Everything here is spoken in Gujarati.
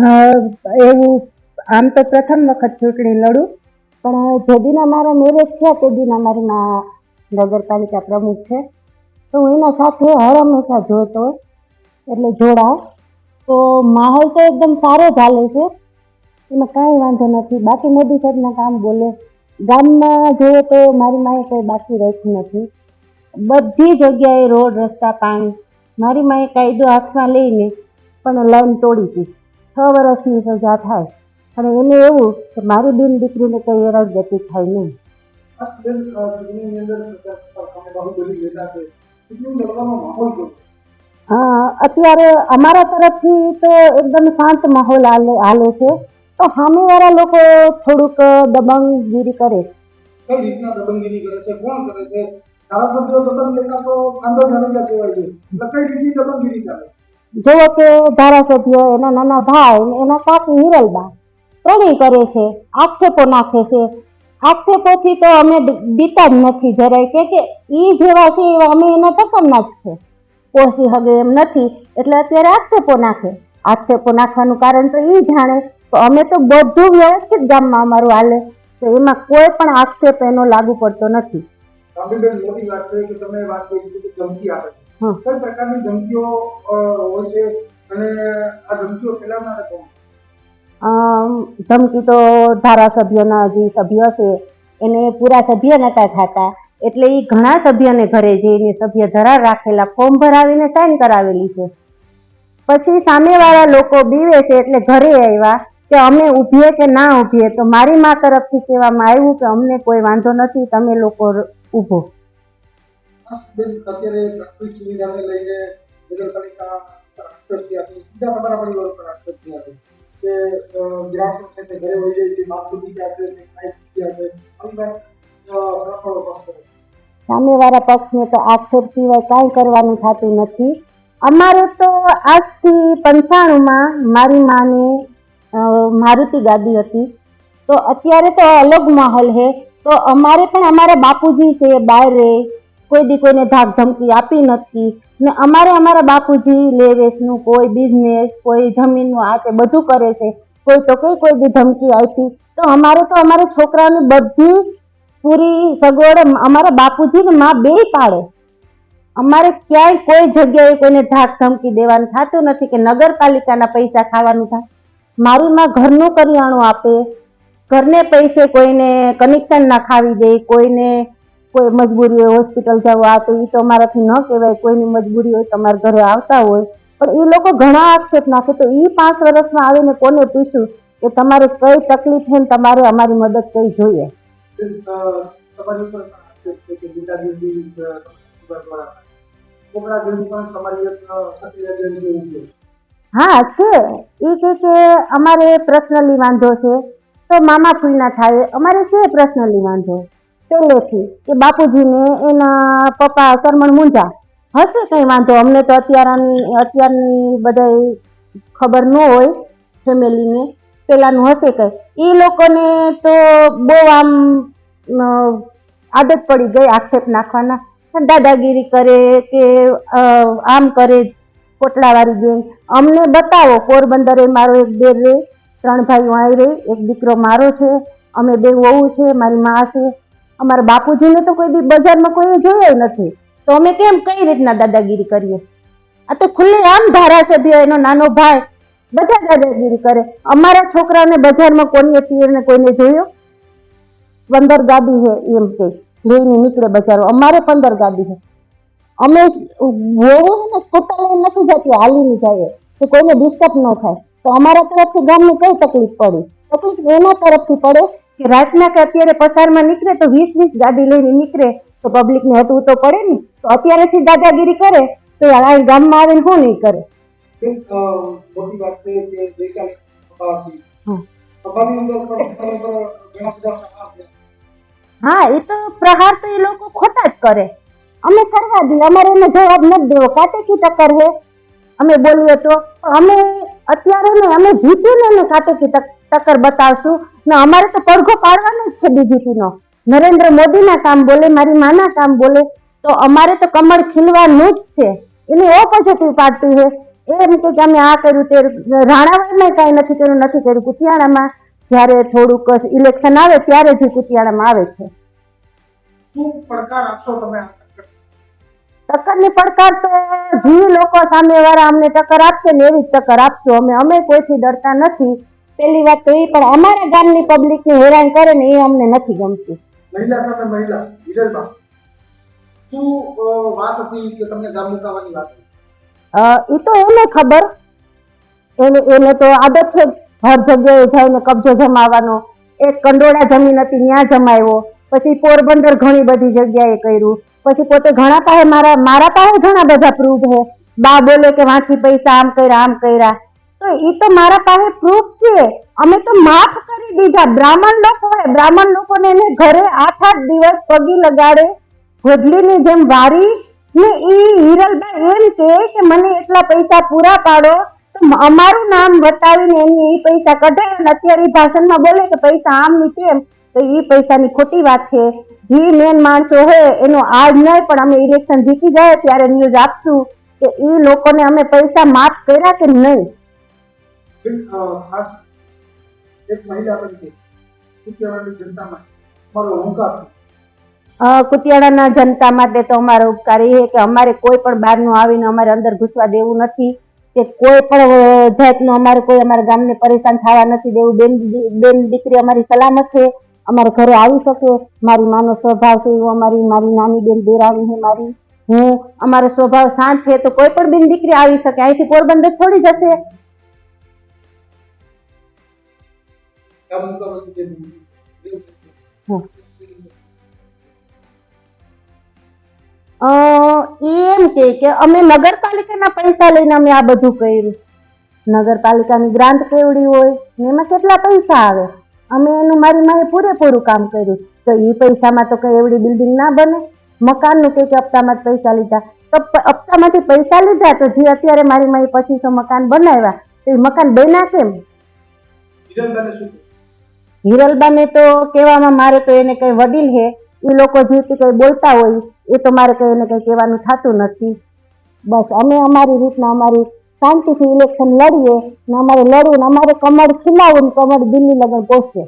એવું, આમ તો પ્રથમ વખત ચૂંટણી લડું, પણ જે દિન અમારા મેરેજ થયા તે દિન અમારી મા નગરપાલિકા પ્રમુખ છે. તો હું એના સાથે હર હંમેશા જોતો એટલે જોડાવ. તો માહોલ તો એકદમ સારો ચાલે છે. એમાં કાંઈ વાંધો નથી. બાકી મોદી સાહેબના કામ બોલે. ગામમાં જોઈએ તો મારી માએ કંઈ બાકી રાખ્યું નથી. બધી જગ્યાએ રોડ, રસ્તા, પાણી. મારી માએ કાયદો હાથમાં લઈને પણ લાઈન તોડી હતી છ વર્ષની સજા થાય. અને એને એવું કે મારી બેન દીકરીને કંઈ હેરાનગતિ થાય નહીં. છે. છે? હા અત્યારે અમારા તરફથી તો એકદમ શાંત માહોલ હાલે છે. તો સામેવાળા લોકો થોડુંક દબંગગીરી કરે છે. કઈ રીતના દબંગગીરી કરે છે? કોણ કરે છે? ધારાસભ્યો દબંગ લેતા તો જાડેજા કહેવાય છે. એટલે કઈ રીતની દબંગગીરી ચાલે? જેવો કે ધારાસભ્ય એના નાના ભાઈ એના કાકી હિરલબા ત્રણેય કરે છે, આક્ષેપો નાખે છે. આક્ષેપોથી તો અમે બીતા જ નથી જરાય કે કે ઈ જેવા છે એવા અમે એના તકમના જ છે. પોસી હગે એમ નથી, એટલે અત્યારે આક્ષેપો નાખે. આક્ષેપો નાખવાનું કારણ તો ઈ જાણે તો અમે તો બધું વ્યવસ્થિત ગામમાં અમારું હાલે, તો એમાં કોઈ પણ આક્ષેપ એનો લાગુ પડતો નથી. મોટી વાત છે કે તમે વાત કરી કે ધમકી આપે. કઈ પ્રકારની ધમકીઓ હોય છે અને આ ધમકીઓ ફેલાવનારા કોણ ધમકી તો ધારાસભ્યોના જે સભ્ય છે એને પૂરા સભ્ય નતા થતા. એટલે એ ઘણા સભ્યને ઘરે જઈને સભ્ય ધરાર રાખેલા ફોર્મ ભરાવીને સાઈન કરાવેલી છે. પછી સામેવાળા લોકો બીવે છે એટલે ઘરે આવ્યા કે અમે ઊભીએ કે ના ઊભીએ તો મારી મા તરફથી કહેવામાં આવ્યું કે અમને કોઈ વાંધો નથી તમે લોકો ઊભો. અત્યારે સુવિધાને લઈને નગરપાલિકા. સામેવાળા પક્ષને તો આક્ષેપ સિવાય કાંઈ કરવાનું થતું નથી. અમારે તો આજથી પંચાણુંમાં મારી માને મારુતિ ગાડી હતી. તો અત્યારે તો અલગ માહોલ છે તો અમારે પણ અમારા બાપુજી છે બહાર રહે કોઈ દી કોઈને ધાક ધમકી આપી નથી. ને અમારે અમારા બાપુજી લે વેચનું કોઈ બિઝનેસ કોઈ જમીનનું આ તે બધું કરે છે. કોઈ તો કઈ કોઈ દી ધમકી આપી. તો અમારે તો અમારા છોકરાઓની બધી પૂરી સગવડ અમારા બાપુજી ને માં બે પાડે. અમારે ક્યાંય કોઈ જગ્યાએ કોઈને ધાક ધમકી દેવાનું થતું નથી કે નગરપાલિકાના પૈસા ખાવાનું થાય. મારી માં ઘરનું કરિયાણું આપે. ઘરને પૈસે કોઈને કનેક્શન ના ખાવી દે, કોઈને કોઈ મજબૂરી હોય હોસ્પિટલ જવું આ તો એ તો અમારાથી ન કહેવાય. કોઈની મજબૂરી હોય તમારા ઘરે આવતા હોય. પણ એ લોકો ઘણા આક્ષેપ નાખે. તો એ પાંચ વર્ષમાં આવીને કોને પૂછ્યું કે તમારે કઈ તકલીફ છે તમારે અમારી મદદ કઈ જોઈએ? હા છે. એ કે કે અમારે પર્સનલી વાંધો છે. તો મામા ફૂલના થાય. અમારે છે પર્સનલી વાંધો? પહેલેથી કે બાપુજીને એના પપ્પા શરમણ મુંજા હશે કંઈ વાંધો? અમને તો અત્યારની અત્યારની બધાય ખબર ન હોય ફેમિલીને. પહેલાંનું હશે કંઈ. એ લોકોને તો બહુ આમ આદત પડી ગઈ આક્ષેપ નાખવાના. દાદાગીરી કરે કે આમ કરે જ કોટલાવાળી ગેંગ. અમને બતાવો, પોરબંદરે મારો એક બેર રે, ત્રણ ભાઈઓ આવી રહી એક દીકરો મારો છે, અમે બે વહુ છે, મારી મા છે. અમારા બાપુજીને તો કોઈ બજારમાં કોઈ જોયો નથી. તો અમે કેમ કઈ રીતના દાદાગીરી કરીએ? આ તો ખુલ્લે આમ ધારાસભ્ય, એનો નાનો ભાઈ બધા દાદાગીરી કરે. અમારા છોકરાને બજારમાં કોઈએ પીરને કોઈને જોયો? પંદર ગાડી છે એમ કે, લઈને નીકળે બજારો અમારે પંદર ગાડી છે અમે હોવું છે ને, સ્કૂટર લઈને નથી જતી, હાલીને જાય કે કોઈને ડિસ્ટર્બ ન થાય. તો અમારા તરફથી ગામની કઈ તકલીફ પડી? તકલીફ એના તરફથી પડે કે રાતના કે અત્યારે પસારમાં નીકળે તો વીસ વીસ ગાડી લઈને નીકળે. તો પબ્લિકને હટવું તો પડે ને. તો અત્યારેથી દાદાગીરી કરે તો આ ગામમાં આવીને શું નહીં કરે? મોટી વાત છે કે ગઈકાલે હમ. સભાની અંદર પણ તમે પર ઘણા બધા હા એ તો પ્રહાર તો એ લોકો ખોટા જ કરે. અમે કરવા દઈએ અમારે એનો જવાબ નથી દેવો. કાટેકી ટક્કર હે? અમે બોલીએ તો. અમે અત્યારે ને અમે જીતીને એને કાટેકી ટક- ટક્કર બતાવશું. ને અમારે તો પડઘો પાડવાનો જ છે બીજેપીનો. નરેન્દ્ર મોદીના કામ બોલે મારી માના કામ બોલે તો અમારે તો કમળ ખીલવાનું જ છે. એની ઓપોઝિટિવ પાર્ટી છે. એમ કે અમે આ કર્યું તે રાણાવાડમાં કાંઈ નથી કર્યું નથી કર્યું. કુતિયાણામાં જ્યારે થોડુંક ઇલેક્શન આવે ત્યારે જ કુતિયાણામાં આવે છે? ટક્કરની પડકાર તો જે લોકો સામેવાળા અમને ટક્કર આપશે ને એવી જ ટક્કર આપશો. અમે અમે કોઈથી ડરતા નથી. પેલી વાત તો એ પણ અમારા ગામની પબ્લિકને હેરાન કરે ને એ અમને નથી ગમતું. મહિલા સાથે મહિલા વિજયબા શું વાત હતી કે તમને ગામ મુકાવાની વાત એ તો એને ખબર. એને એને તો આદત છે હર જગ્યાએ જઈને કબજો જમાવવાનો. એક કંડોળા જમીન હતી ત્યાં જમાવ્યો. પછી પોરબંદર ઘણી બધી જગ્યાએ કર્યું. પછી પોતે ઘણા પાસે મારા મારા પાસે ઘણા બધા પ્રૂફ છે. બા બોલે કે વાંચી પૈસા આમ કર્યા આમ કર્યા. એ તો મારા પાસે પ્રૂફ છે. અમે તો માફ કરી દીધા. બ્રાહ્મણ લોકો બ્રાહ્મણ લોકોને એને ઘરે આઠ આઠ દિવસ પગી લગાડે. ગોધલીની જેમ વારી. ને એ હિરલભાઈ એમ કે કે મને એટલા પૈસા પૂરા પાડો. તો અમારું નામ બતાવીને એની એ પૈસા કઢાય અને અત્યારે એ ભાષણમાં બોલે કે પૈસા આમ ની તેમ તો એ પૈસાની ખોટી વાત છે. જે મેન માણસો હોય, એનો આજ નહીં પણ અમે ઇલેક્શન જીતી જાય ત્યારે ન્યૂઝ આપશું કે એ લોકોને અમે પૈસા માફ કર્યા કે નહીં? ખાસ એક મહિલા તરીકે કુતિયાણાની જનતા માટે અમારો? અ, કુતિયાણાના જનતા માટે તો અમારો ઉપકાર એ કે અમારે કોઈ પણ બહારનું આવીને અમારે અંદર ઘૂસવા દેવું નથી કે કોઈ પણ જાતનું અમારે કોઈ અમારા ગામને પરેશાન થવા નથી દેવું. બેન બેન દીકરી અમારી સલામત છે અમારા ઘરે આવી શકે. મારી માનો સ્વભાવ છે એવો અમારી મારી નાની બેન દેરાણી છે મારી હું અમારો સ્વભાવ શાંત છે. તો કોઈ પણ બેન દીકરી આવી શકે. અહીંથી પોરબંદર થોડી જશે. મુકાવાની જે એવું છે. અ, એમ કે કે અમે નગરપાલિકાના પૈસા લઈને અમે આ બધું કર્યું. નગરપાલિકાની ગ્રાન્ટ કેવડી હોય ને એમાં કેટલા પૈસા આવે? અમે એનું મારી માએ પૂરેપૂરું કામ કર્યું. તો એ પૈસામાં તો કઈ એવડી બિલ્ડિંગ ના બને. મકાનનું કે હપ્તામાં જ પૈસા લીધા. તો હપ્તામાંથી પૈસા લીધા તો જે અત્યારે મારી માએ પચીસો મકાન બનાવ્યા, તો એ મકાન બન્યા કેમ? હિરલબાને તો કહેવામાં મારે તો એને કઈ વડીલ છે એ લોકો જે કઈ બોલતા હોય, એ તો મારે કઈ એને કઈ કહેવાનું થતું નથી. બસ અમે અમારી રીતના અમારી શાંતિથી ઇલેક્શન લડીએ ને અમારે લડવું ને અમારે કમળ ખીલાવું ને કમળ દિલ્હી લગન પહોંચશે